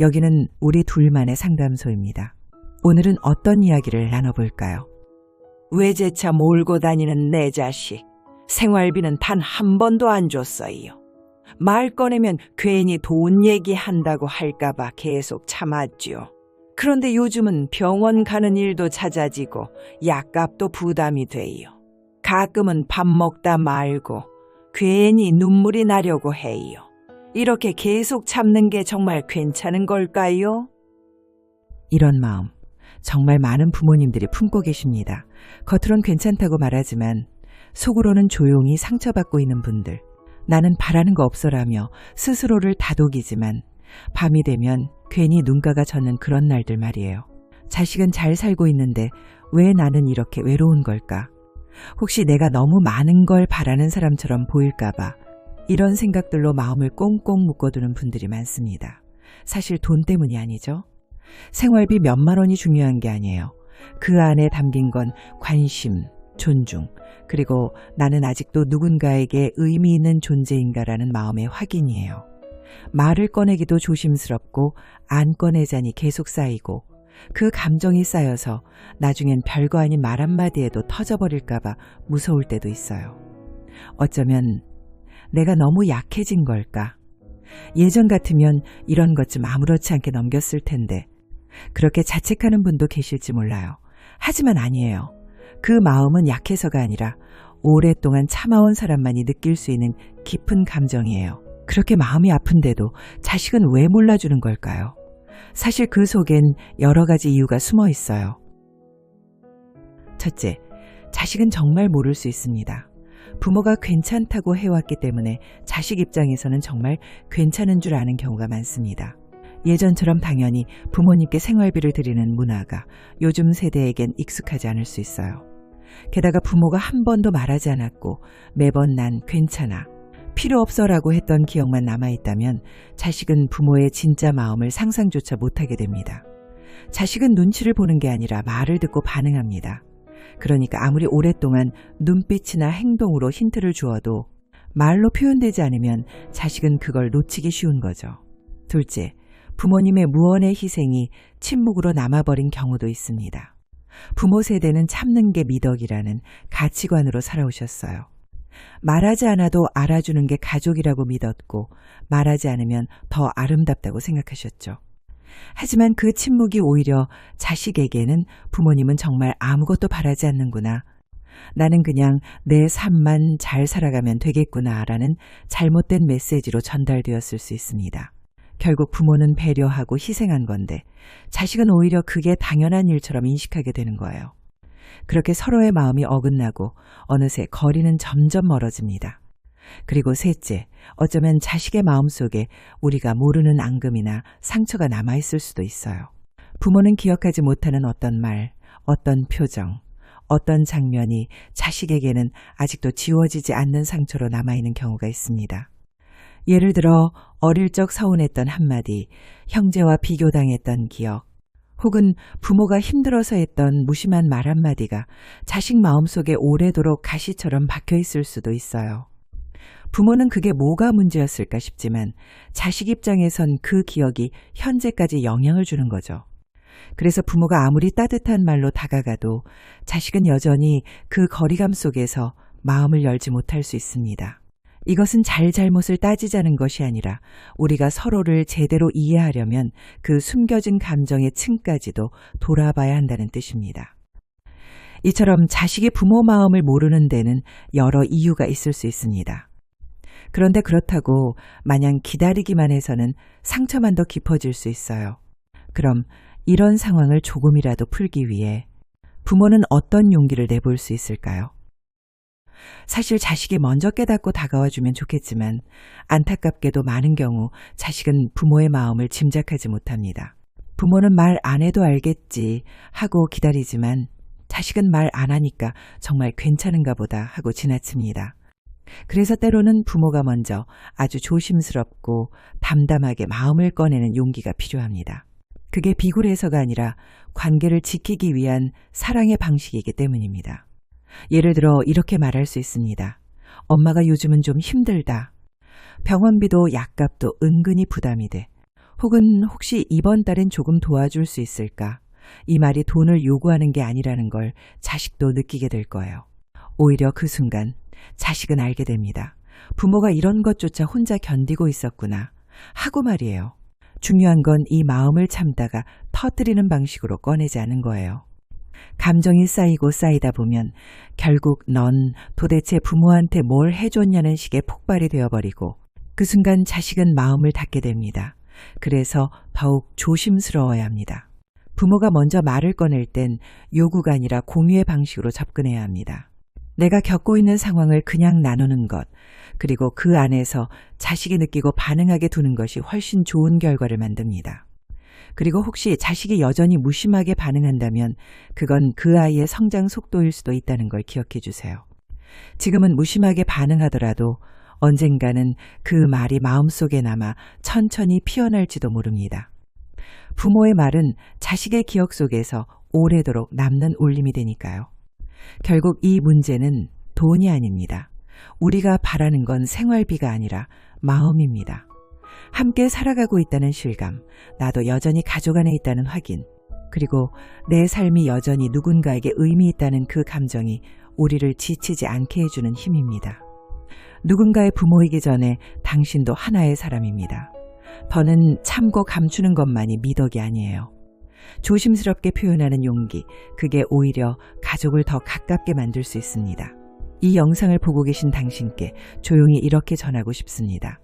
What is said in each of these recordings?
여기는 우리 둘만의 상담소입니다. 오늘은 어떤 이야기를 나눠볼까요? 외제차 몰고 다니는 내 자식. 생활비는 단 한 번도 안 줬어요. 말 꺼내면 괜히 돈 얘기한다고 할까봐 계속 참았죠. 그런데 요즘은 병원 가는 일도 잦아지고 약값도 부담이 돼요. 가끔은 밥 먹다 말고 괜히 눈물이 나려고 해요. 이렇게 계속 참는 게 정말 괜찮은 걸까요? 이런 마음 정말 많은 부모님들이 품고 계십니다. 겉으론 괜찮다고 말하지만 속으로는 조용히 상처받고 있는 분들. 나는 바라는 거 없어라며 스스로를 다독이지만 밤이 되면 괜히 눈가가 젖는 그런 날들 말이에요. 자식은 잘 살고 있는데 왜 나는 이렇게 외로운 걸까? 혹시 내가 너무 많은 걸 바라는 사람처럼 보일까봐 이런 생각들로 마음을 꽁꽁 묶어두는 분들이 많습니다. 사실 돈 때문이 아니죠. 생활비 몇만 원이 중요한 게 아니에요. 그 안에 담긴 건 관심, 존중, 그리고 나는 아직도 누군가에게 의미 있는 존재인가라는 마음의 확인이에요. 말을 꺼내기도 조심스럽고 안 꺼내자니 계속 쌓이고 그 감정이 쌓여서 나중엔 별거 아닌 말 한마디에도 터져버릴까봐 무서울 때도 있어요. 어쩌면 내가 너무 약해진 걸까? 예전 같으면 이런 것 좀 아무렇지 않게 넘겼을 텐데 그렇게 자책하는 분도 계실지 몰라요. 하지만 아니에요. 그 마음은 약해서가 아니라 오랫동안 참아온 사람만이 느낄 수 있는 깊은 감정이에요. 그렇게 마음이 아픈데도 자식은 왜 몰라주는 걸까요? 사실 그 속엔 여러 가지 이유가 숨어 있어요. 첫째, 자식은 정말 모를 수 있습니다. 부모가 괜찮다고 해왔기 때문에 자식 입장에서는 정말 괜찮은 줄 아는 경우가 많습니다. 예전처럼 당연히 부모님께 생활비를 드리는 문화가 요즘 세대에겐 익숙하지 않을 수 있어요. 게다가 부모가 한 번도 말하지 않았고 매번 난 괜찮아, 필요 없어라고 했던 기억만 남아있다면 자식은 부모의 진짜 마음을 상상조차 못하게 됩니다. 자식은 눈치를 보는 게 아니라 말을 듣고 반응합니다. 그러니까 아무리 오랫동안 눈빛이나 행동으로 힌트를 주어도 말로 표현되지 않으면 자식은 그걸 놓치기 쉬운 거죠. 둘째, 부모님의 무언의 희생이 침묵으로 남아버린 경우도 있습니다. 부모 세대는 참는 게 미덕이라는 가치관으로 살아오셨어요. 말하지 않아도 알아주는 게 가족이라고 믿었고 말하지 않으면 더 아름답다고 생각하셨죠. 하지만 그 침묵이 오히려 자식에게는 부모님은 정말 아무것도 바라지 않는구나. 나는 그냥 내 삶만 잘 살아가면 되겠구나 라는 잘못된 메시지로 전달되었을 수 있습니다. 결국 부모는 배려하고 희생한 건데 자식은 오히려 그게 당연한 일처럼 인식하게 되는 거예요. 그렇게 서로의 마음이 어긋나고 어느새 거리는 점점 멀어집니다. 그리고 셋째, 어쩌면 자식의 마음 속에 우리가 모르는 앙금이나 상처가 남아있을 수도 있어요. 부모는 기억하지 못하는 어떤 말, 어떤 표정, 어떤 장면이 자식에게는 아직도 지워지지 않는 상처로 남아있는 경우가 있습니다. 예를 들어 어릴 적 서운했던 한마디, 형제와 비교당했던 기억, 혹은 부모가 힘들어서 했던 무심한 말 한마디가 자식 마음속에 오래도록 가시처럼 박혀 있을 수도 있어요. 부모는 그게 뭐가 문제였을까 싶지만 자식 입장에선 그 기억이 현재까지 영향을 주는 거죠. 그래서 부모가 아무리 따뜻한 말로 다가가도 자식은 여전히 그 거리감 속에서 마음을 열지 못할 수 있습니다. 이것은 잘잘못을 따지자는 것이 아니라 우리가 서로를 제대로 이해하려면 그 숨겨진 감정의 층까지도 돌아봐야 한다는 뜻입니다. 이처럼 자식이 부모 마음을 모르는 데는 여러 이유가 있을 수 있습니다. 그런데 그렇다고 마냥 기다리기만 해서는 상처만 더 깊어질 수 있어요. 그럼 이런 상황을 조금이라도 풀기 위해 부모는 어떤 용기를 내볼 수 있을까요? 사실 자식이 먼저 깨닫고 다가와 주면 좋겠지만 안타깝게도 많은 경우 자식은 부모의 마음을 짐작하지 못합니다. 부모는 말 안 해도 알겠지 하고 기다리지만 자식은 말 안 하니까 정말 괜찮은가 보다 하고 지나칩니다. 그래서 때로는 부모가 먼저 아주 조심스럽고 담담하게 마음을 꺼내는 용기가 필요합니다. 그게 비굴해서가 아니라 관계를 지키기 위한 사랑의 방식이기 때문입니다. 예를 들어 이렇게 말할 수 있습니다. 엄마가 요즘은 좀 힘들다. 병원비도 약값도 은근히 부담이 돼. 혹은 혹시 이번 달엔 조금 도와줄 수 있을까? 이 말이 돈을 요구하는 게 아니라는 걸 자식도 느끼게 될 거예요. 오히려 그 순간 자식은 알게 됩니다. 부모가 이런 것조차 혼자 견디고 있었구나. 하고 말이에요. 중요한 건 이 마음을 참다가 터뜨리는 방식으로 꺼내지 않은 거예요. 감정이 쌓이고 쌓이다 보면 결국 넌 도대체 부모한테 뭘 해줬냐는 식의 폭발이 되어버리고 그 순간 자식은 마음을 닫게 됩니다. 그래서 더욱 조심스러워야 합니다. 부모가 먼저 말을 꺼낼 땐 요구가 아니라 공유의 방식으로 접근해야 합니다. 내가 겪고 있는 상황을 그냥 나누는 것, 그리고 그 안에서 자식이 느끼고 반응하게 두는 것이 훨씬 좋은 결과를 만듭니다. 그리고 혹시 자식이 여전히 무심하게 반응한다면 그건 그 아이의 성장 속도일 수도 있다는 걸 기억해 주세요. 지금은 무심하게 반응하더라도 언젠가는 그 말이 마음속에 남아 천천히 피어날지도 모릅니다. 부모의 말은 자식의 기억 속에서 오래도록 남는 울림이 되니까요. 결국 이 문제는 돈이 아닙니다. 우리가 바라는 건 생활비가 아니라 마음입니다. 함께 살아가고 있다는 실감, 나도 여전히 가족 안에 있다는 확인, 그리고 내 삶이 여전히 누군가에게 의미 있다는 그 감정이 우리를 지치지 않게 해주는 힘입니다. 누군가의 부모이기 전에 당신도 하나의 사람입니다. 더는 참고 감추는 것만이 미덕이 아니에요. 조심스럽게 표현하는 용기, 그게 오히려 가족을 더 가깝게 만들 수 있습니다. 이 영상을 보고 계신 당신께 조용히 이렇게 전하고 싶습니다.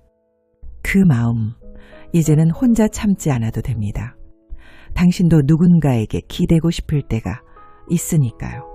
그 마음, 이제는 혼자 참지 않아도 됩니다. 당신도 누군가에게 기대고 싶을 때가 있으니까요.